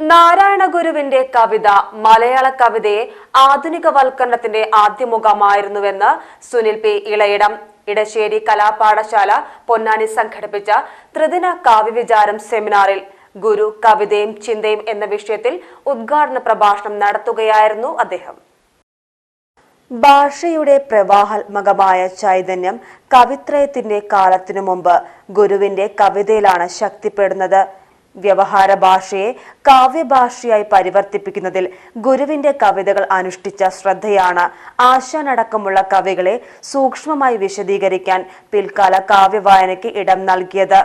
നാരായണ ഗുരുവിന്റെ കവിത മലയാള കവിതയെ ആധുനികവൽക്കരണത്തിന്റെ ആദ്യമുഖമായിരുന്നുവെന്ന് സുനിൽ പി. ഇളയിടം ഇടശ്ശേരി കലാപാഠശാല പൊന്നാനി സംഘടിപ്പിച്ച ത്രിദിന കാവ്യവിചാരം സെമിനാറിൽ ഗുരു കവിതയും ചിന്തയും എന്ന വിഷയത്തിൽ ഉദ്ഘാടന പ്രഭാഷണം നടത്തുകയായിരുന്നു അദ്ദേഹം. ഭാഷയുടെ പ്രവാഹാത്മകമായ ചൈതന്യം കവിത്രയത്തിന്റെ കാലത്തിനു മുമ്പ് ഗുരുവിന്റെ കവിതയിലാണ് ശക്തിപ്പെടുന്നത്. വ്യവഹാര ഭാഷയെ കാവ്യഭാഷയായി പരിവർത്തിപ്പിക്കുന്നതിൽ ഗുരുവിന്റെ കവിതകൾ അനുഷ്ഠിച്ച ശ്രദ്ധയാണ് ആശാനടക്കമുള്ള കവികളെ സൂക്ഷ്മമായി വിശദീകരിക്കാൻ പിൽക്കാല കാവ്യവായനയ്ക്ക് ഇടം നൽകിയത്.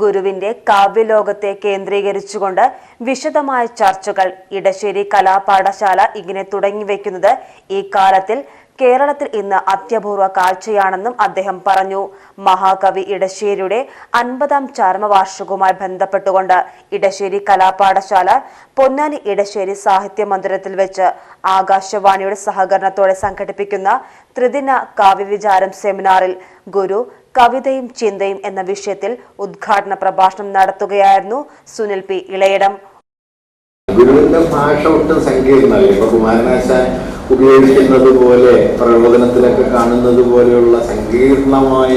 ഗുരുവിന്റെ കാവ്യലോകത്തെ കേന്ദ്രീകരിച്ചുകൊണ്ട് വിശദമായ ചർച്ചകൾ ഇടശ്ശേരി കലാപാഠശാല ഇങ്ങനെ തുടങ്ങിവെക്കുന്നത് ഈ കാലത്തിൽ കേരളത്തിൽ ഇന്ന് അത്യപൂർവ കാഴ്ചയാണെന്നും അദ്ദേഹം പറഞ്ഞു. മഹാകവി ഇടശ്ശേരിയുടെ അൻപതാം ചരമവാർഷികവുമായി ബന്ധപ്പെട്ടുകൊണ്ട് ഇടശ്ശേരി കലാപാഠശാല പൊന്നാനി ഇടശ്ശേരി സാഹിത്യ മന്ദിരത്തിൽ വെച്ച് ആകാശവാണിയുടെ സഹകരണത്തോടെ സംഘടിപ്പിക്കുന്ന ത്രിദിന കാവ്യവിചാരം സെമിനാറിൽ ഗുരു കവിതയും ചിന്തയും എന്ന വിഷയത്തിൽ ഉദ്ഘാടന പ്രഭാഷണം നടത്തുകയായിരുന്നു സുനിൽ പി. ഇളയിടം. ഗുരുവിന്റെ ഭാഷ ഒട്ടും സങ്കീർണമല്ല ഇപ്പൊ കുമാരനാശാൻ ഉപയോഗിക്കുന്നത് പോലെ പ്രബോധനത്തിലൊക്കെ കാണുന്നത് പോലെയുള്ള സങ്കീർണമായ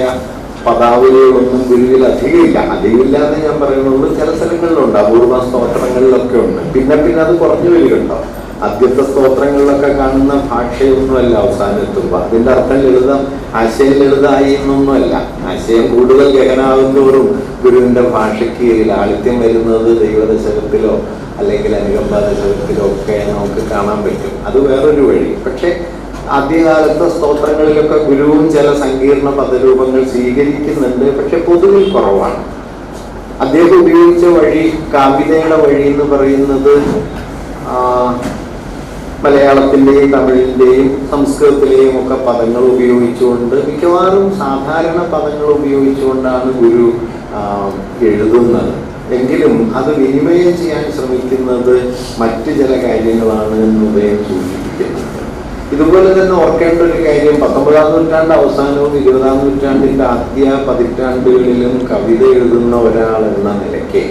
പദാവലികളൊന്നും ഗുരുവിൽ അധികമില്ല. അധികമില്ല എന്ന് ഞാൻ പറയുന്നുള്ളൂ. ചില സ്ഥലങ്ങളിലുണ്ട് അപൂർവ സ്തോത്രങ്ങളിലൊക്കെ ഉണ്ട്. പിന്നെ പിന്നെ അത് കുറഞ്ഞു വരികയുണ്ടോ? ആദ്യത്തെ സ്തോത്രങ്ങളിലൊക്കെ കാണുന്ന ഭാഷയൊന്നുമല്ല അവസാനം എത്തുമ്പോൾ അതിന്റെ അർത്ഥം ലളിതം ആശയം ലളിതമായി എന്നൊന്നുമല്ല. ആശയം കൂടുതൽ ഗഹനാകുന്തോറും ഗുരുവിന്റെ ഭാഷയ്ക്ക് ലാളിത്യം വരുന്നത് ദൈവദശകത്തിലോ അല്ലെങ്കിൽ അനുകമ്പ ദശകത്തിലോ ഒക്കെ നമുക്ക് കാണാൻ പറ്റും. അത് വേറൊരു വഴി. പക്ഷേ ആദ്യകാലത്തെ സ്തോത്രങ്ങളിലൊക്കെ ഗുരുവും ചില സങ്കീർണ പദരൂപങ്ങൾ സ്വീകരിക്കുന്നുണ്ട്. പക്ഷെ പൊതുവിൽ കുറവാണ്. അദ്ദേഹം ഉപയോഗിച്ച വഴി കാവ്യതയുടെ വഴി എന്ന് പറയുന്നത് മലയാളത്തിന്റെയും തമിഴിന്റെയും സംസ്കൃതത്തിലെയും ഒക്കെ പദങ്ങൾ ഉപയോഗിച്ചുകൊണ്ട് മിക്കവാറും സാധാരണ പദങ്ങൾ ഉപയോഗിച്ചുകൊണ്ടാണ് ഗുരു എഴുതുന്നത്. എങ്കിലും അത് വിനിമയം ചെയ്യാൻ ശ്രമിക്കുന്നത് മറ്റു ചില കാര്യങ്ങളാണ് എന്ന് ഉദയം സൂചിപ്പിക്കുന്നത് ഇതുപോലെ തന്നെ ഓർക്കേണ്ട ഒരു കാര്യം പത്തൊമ്പതാം നൂറ്റാണ്ട് അവസാനവും ഇരുപതാം നൂറ്റാണ്ടിന്റെ ആദ്യ പതിറ്റാണ്ടുകളിലും കവിത എഴുതുന്ന ഒരാൾ എന്ന നിലയ്ക്ക്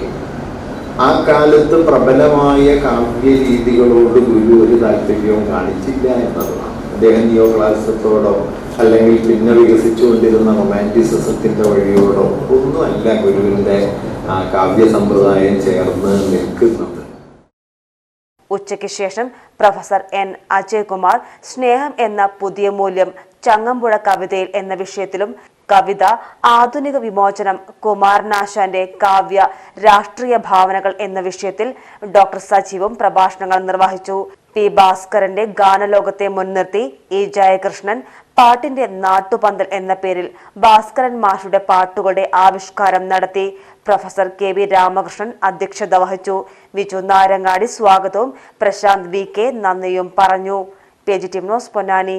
ആ കാലത്ത് പ്രബലമായ കാവ്യ രീതികളോട് ഗുരു ഒരു താല്പര്യവും കാണിച്ചില്ല എന്നതാണ് അദ്ദേഹം നിയോ ക്ലാസിസത്തോടോ അല്ലെങ്കിൽ പിന്നെ വികസിച്ചുകൊണ്ടിരുന്ന റൊമാന്റിസത്തിന്റെ വഴിയോടോ ഒന്നുമല്ല ഗുരുവിന്റെ കാവ്യ സമ്പ്രദായം ചേർന്ന് നിൽക്കുന്നത്. ഉച്ചയ്ക്ക് ശേഷം പ്രൊഫസർ എൻ. അജയ്കുമാർ സ്നേഹം എന്ന പുതിയ മൂല്യം ചങ്ങമ്പുഴ കവിതയിൽ എന്ന വിഷയത്തിലും കവിത ആധുനിക വിമോചനം കുമാരനാശാന്റെ കാവ്യ രാഷ്ട്രീയ ഭാവനകൾ എന്ന വിഷയത്തിൽ ഡോക്ടർ സജീവും പ്രഭാഷണങ്ങൾ നിർവഹിച്ചു. പി ഭാസ്കരന്റെ ഗാനലോകത്തെ മുൻനിർത്തി ഇ ജയകൃഷ്ണൻ പാട്ടിന്റെ നാട്ടുപന്തൽ എന്ന പേരിൽ ഭാസ്കരൻ മാഷുടെ പാട്ടുകളുടെ ആവിഷ്കാരം നടത്തി. പ്രൊഫസർ കെ വി രാമകൃഷ്ണൻ അധ്യക്ഷത വഹിച്ചു. വിജു നാരങ്ങാടി സ്വാഗതവും. പ്രശാന്ത് വി കെ നന്ദിയും പറഞ്ഞു. P G T Ponnani.